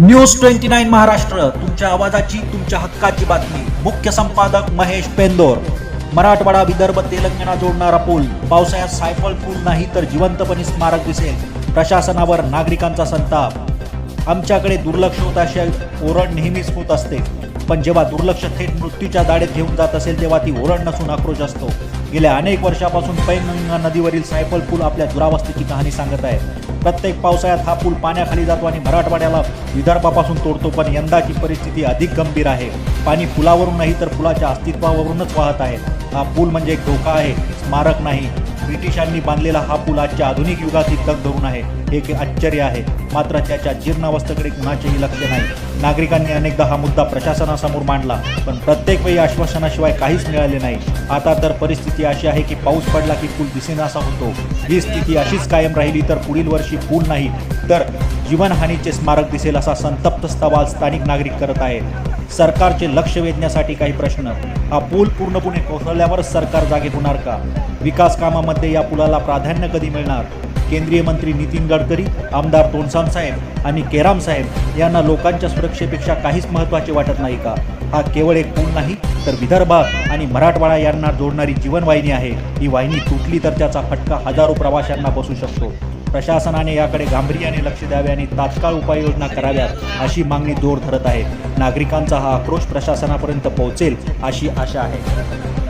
News twenty nine Maharashtra तुमच्या आवाजाची तुमच्या हक्काची बातमी. मुख्य संपादक महेश पेंदोर. मराठवाडा विदर्भ तेलंगणा जोडणारा पूल. पावसाळ्यात सायफल पूल नाही तर जिवंतपणे स्मारक दिसेल. प्रशासनावर नागरिकांचा संताप. आमच्याकडे दुर्लक्ष होत अशी ओरड नेहमीच होत असते. पण जेव्हा दुर्लक्ष थेट मृत्यूच्या दाढेत घेऊन जात असेल तेव्हा ती ओरड नसून आक्रोश असतो. गेल्या अनेक वर्षापासून पैनगंगा नदीवरील सायफल पूल आपल्या दुरावस्थेची कहाणी सांगत आहे प्रत्येक पावसाळ्यात हा पूल पाण्याखाली जातो आणि मराठवाड्याला विदर्भापासून तोडतो पण यंदाची परिस्थिती अधिक गंभीर आहे. पाणी पुलावरून नाही तर पुलाच्या अस्तित्वावरूनच वाहत आहे. हा पूल म्हणजे एक धोका आहे स्मारक नाही. ब्रिटिशांनी बांधलेला हा पूल आजच्या आधुनिक युगातील तग धरून आहे. हे एक आश्चर्य आहे. मात्र त्याच्या जीर्णावस्थेकडे कुणाचेही लक्ष नाही. नागरिकांनी अनेकदा हा मुद्दा प्रशासनासमोर मांडला पण प्रत्येक वेळी आश्वासनाशिवाय काहीच मिळाले नाही. आता तर परिस्थिती अशी आहे की पाऊस पडला की पूल दिसेनासा होतो. ही स्थिती अशीच कायम राहिली तर पुढील वर्षी पूल नाही तर जीवनहानीचे स्मारक दिसेल असा संतप्त सवाल स्थानिक नागरिक करत आहेत. सरकारचे लक्ष वेधण्यासाठी काही प्रश्न. हा पूल पूर्णपणे कोसळल्यावर सरकार जागे होणार का? विकास कामामध्ये या पुलाला प्राधान्य कधी मिळणार? केंद्रीय मंत्री नितीन गडकरी आमदार तोंडसाम साहेब आणि केराम साहेब यांना लोकांच्या सुरक्षेपेक्षा काहीच महत्त्वाचे वाटत नाही का? हा केवळ एक पूल नाही तर विदर्भ आणि मराठवाडा यांना जोडणारी जीवनवाहिनी आहे. ही वाहिनी तुटली तर त्याचा फटका हजारो प्रवाशांना बसू शकतो. प्रशासनाने याकडे गांभीर्याने लक्ष द्यावे आणि तात्काळ उपाययोजना कराव्यात अशी मागणी जोर धरत आहे. नागरिकांचा हा आक्रोश प्रशासनापर्यंत पोहोचेल अशी आशा आहे.